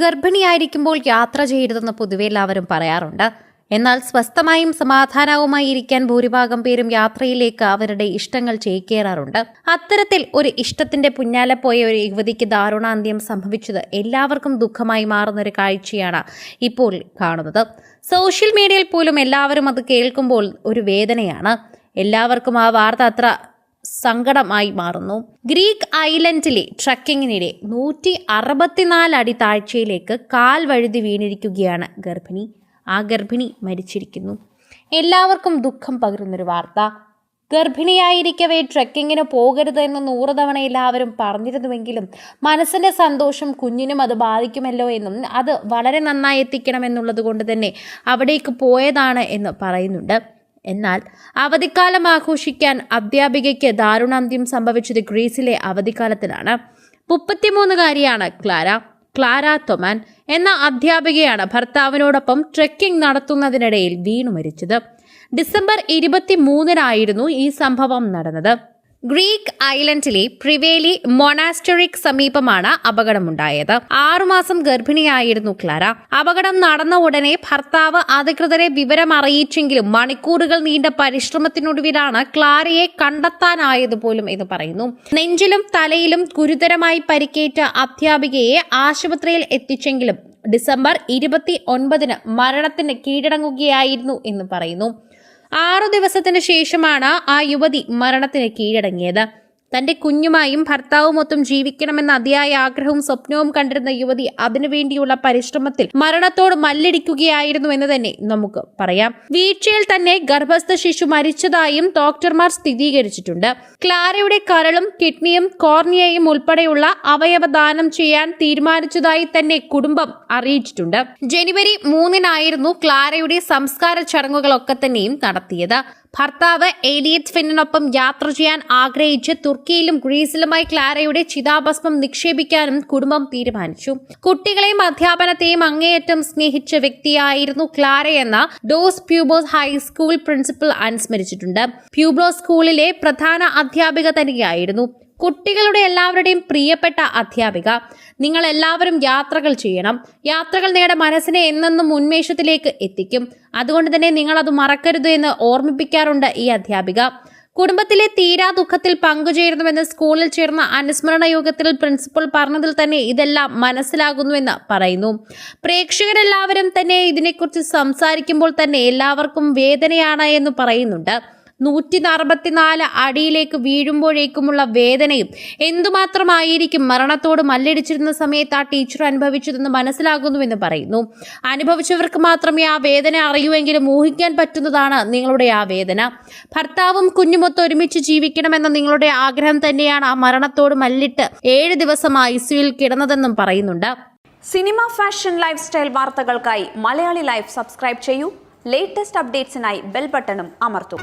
ഗർഭിണിയായിരിക്കുമ്പോൾ യാത്ര ചെയ്യരുതെന്ന് പൊതുവെ എല്ലാവരും പറയാറുണ്ട്. എന്നാൽ സ്വസ്ഥമായും സമാധാനവുമായി ഇരിക്കാൻ ഭൂരിഭാഗം പേരും യാത്രയിലേക്ക് അവരുടെ ഇഷ്ടങ്ങൾ ചേക്കേറാറുണ്ട്. അത്തരത്തിൽ ഒരു ഇഷ്ടത്തിന്റെ പുന്നാലെ പോയ ഒരു യുവതിക്ക് ദാരുണാന്ത്യം സംഭവിച്ചത് എല്ലാവർക്കും ദുഃഖമായി മാറുന്ന ഒരു കാഴ്ചയാണ് ഇപ്പോൾ കാണുന്നത്. സോഷ്യൽ മീഡിയയിൽ പോലും എല്ലാവരും അത് കേൾക്കുമ്പോൾ ഒരു വേദനയാണ്. എല്ലാവർക്കും ആ വാർത്ത അത്ര സങ്കടമായി മാറുന്നു. ഗ്രീക്ക് ഐലൻഡിലെ ട്രക്കിങ്ങിനിടെ നൂറ്റി അറുപത്തിനാല് അടി താഴ്ചയിലേക്ക് കാൽ വഴുതി വീണിരിക്കുകയാണ് ഗർഭിണി. ആ ഗർഭിണി മരിച്ചിരിക്കുന്നു. എല്ലാവർക്കും ദുഃഖം പകരുന്നൊരു വാർത്ത. ഗർഭിണിയായിരിക്കവേ ട്രെക്കിങ്ങിന് പോകരുത് എന്ന് നൂറ് തവണ എല്ലാവരും പറഞ്ഞിരുന്നുവെങ്കിലും മനസ്സിന്റെ സന്തോഷം കുഞ്ഞിനും അത് ബാധിക്കുമല്ലോ എന്നും അത് വളരെ നന്നായി എത്തിക്കണമെന്നുള്ളത് കൊണ്ട് തന്നെ അവിടേക്ക് പോയതാണ് എന്ന് പറയുന്നുണ്ട്. എന്നാൽ അവധിക്കാലം ആഘോഷിക്കാൻ അധ്യാപികയ്ക്ക് ദാരുണാന്ത്യം സംഭവിച്ചത് ഗ്രീസിലെ അവധിക്കാലത്തിലാണ്. മുപ്പത്തിമൂന്നുകാരിയാണ് ക്ലാര ക്ലാര തൊമാൻ എന്ന അധ്യാപികയാണ് ഭർത്താവിനോടൊപ്പം ട്രെക്കിംഗ് നടത്തുന്നതിനിടയിൽ വീണു മരിച്ചത്. ഡിസംബർ ഇരുപത്തി മൂന്നിനായിരുന്നു ഈ സംഭവം നടന്നത്. ഗ്രീക്ക് ഐലൻഡിലെ പ്രിവേലി മൊണാസ്റ്ററിക് സമീപമാണ് അപകടമുണ്ടായത്. ആറുമാസം ഗർഭിണിയായിരുന്നു ക്ലാര. അപകടം നടന്ന ഉടനെ ഭർത്താവ് അധികൃതരെ വിവരം അറിയിച്ചെങ്കിലും മണിക്കൂറുകൾ നീണ്ട പരിശ്രമത്തിനൊടുവിലാണ് ക്ലാരയെ കണ്ടെത്താനായത് പോലും എന്ന് പറയുന്നു. നെഞ്ചിലും തലയിലും ഗുരുതരമായി പരിക്കേറ്റ അധ്യാപികയെ ആശുപത്രിയിൽ എത്തിച്ചെങ്കിലും ഡിസംബർ ഇരുപത്തി ഒൻപതിന് മരണത്തിന് കീഴടങ്ങുകയായിരുന്നു എന്ന് പറയുന്നു. ആറു ദിവസത്തിന് ശേഷമാണ് ആ യുവതി മരണത്തിന് കീഴടങ്ങിയത് തന്റെ കുഞ്ഞുമായും ഭർത്താവുമൊത്തും ജീവിക്കണമെന്ന അതിയായ ആഗ്രഹവും സ്വപ്നവും കണ്ടിരുന്ന യുവതി അതിനുവേണ്ടിയുള്ള പരിശ്രമത്തിൽ മരണത്തോട് മല്ലിടിക്കുകയായിരുന്നു എന്ന് തന്നെ നമുക്ക് പറയാം. വീഴ്ചയിൽ തന്നെ ഗർഭസ്ഥ ശിശു മരിച്ചതായും ഡോക്ടർമാർ സ്ഥിരീകരിച്ചിട്ടുണ്ട്. ക്ലാരയുടെ കരളും കിഡ്നിയും കോർണിയയും ഉൾപ്പെടെയുള്ള അവയവദാനം ചെയ്യാൻ തീരുമാനിച്ചതായി തന്നെ കുടുംബം അറിയിച്ചിട്ടുണ്ട്. ജനുവരി മൂന്നിനായിരുന്നു ക്ലാരയുടെ സംസ്കാര ചടങ്ങുകളൊക്കെ തന്നെയും നടത്തിയത്. ഭർത്താവ് ഏലിയറ്റ് ഫിന്നിനൊപ്പം യാത്ര ചെയ്യാൻ ആഗ്രഹിച്ച് തുർക്കിയിലും ഗ്രീസിലുമായി ക്ലാരയുടെ ചിതാഭസ്മം നിക്ഷേപിക്കാനും കുടുംബം തീരുമാനിച്ചു. കുട്ടികളെയും അധ്യാപനത്തെയും അങ്ങേയറ്റം സ്നേഹിച്ച വ്യക്തിയായിരുന്നു ക്ലാരയെന്ന Dos Pueblos high school principal അനുസ്മരിച്ചിട്ടുണ്ട്. Pueblos സ്കൂളിലെ പ്രധാന അധ്യാപിക തന്നെയായിരുന്നു കുട്ടികളുടെ എല്ലാവരുടെയും പ്രിയപ്പെട്ട അധ്യാപിക. നിങ്ങൾ എല്ലാവരും യാത്രകൾ ചെയ്യണം. യാത്രകൾ നിങ്ങളുടെ മനസ്സിനെ എന്നെന്നും ഉന്മേഷത്തിലേക്ക് എത്തിക്കും. അതുകൊണ്ട് തന്നെ നിങ്ങൾ അത് മറക്കരുത് എന്ന് ഓർമ്മിപ്പിക്കാറുണ്ട് ഈ അധ്യാപിക. കുടുംബത്തിലെ തീരാ ദുഃഖത്തിൽ പങ്കുചേരുന്നുവെന്ന് സ്കൂളിൽ ചേർന്ന അനുസ്മരണ യോഗത്തിൽ പ്രിൻസിപ്പൽ പറഞ്ഞതിൽ തന്നെ ഇതെല്ലാം മനസ്സിലാകുന്നുവെന്ന് പറയുന്നു. പ്രേക്ഷകരെല്ലാവരും തന്നെ ഇതിനെക്കുറിച്ച് സംസാരിക്കുമ്പോൾ തന്നെ എല്ലാവർക്കും വേദനയാണ് എന്ന് പറയുന്നുണ്ട്. നൂറ്റി നാൽപ്പത്തിനാല് അടിയിലേക്ക് വീഴുമ്പോഴേക്കുമുള്ള വേദനയും എന്തുമാത്രമായിരിക്കും മരണത്തോട് മല്ലടിച്ചിരുന്ന സമയത്ത് ആ ടീച്ചർ അനുഭവിച്ചതെന്ന് മനസ്സിലാകുന്നുവെന്ന് പറയുന്നു. അനുഭവിച്ചവർക്ക് മാത്രമേ ആ വേദന അറിയുമെങ്കിലും ഊഹിക്കാൻ പറ്റുന്നതാണ് നിങ്ങളുടെ ആ വേദന. ഭർത്താവും കുഞ്ഞുമൊത്ത് ഒരുമിച്ച് ജീവിക്കണമെന്ന നിങ്ങളുടെ ആഗ്രഹം തന്നെയാണ് ആ മരണത്തോട് മല്ലിട്ട് ഏഴ് ദിവസം ഐസിയുയിൽ കിടന്നതെന്നും പറയുന്നുണ്ട്. സിനിമ ഫാഷൻ ലൈഫ് സ്റ്റൈൽ വാർത്തകൾക്കായി മലയാളി ലൈഫ് സബ്സ്ക്രൈബ് ചെയ്യൂ. ലേറ്റസ്റ്റ് അപ്ഡേറ്റ്സിനായി ബെൽ ബട്ടണും അമർത്തൂ.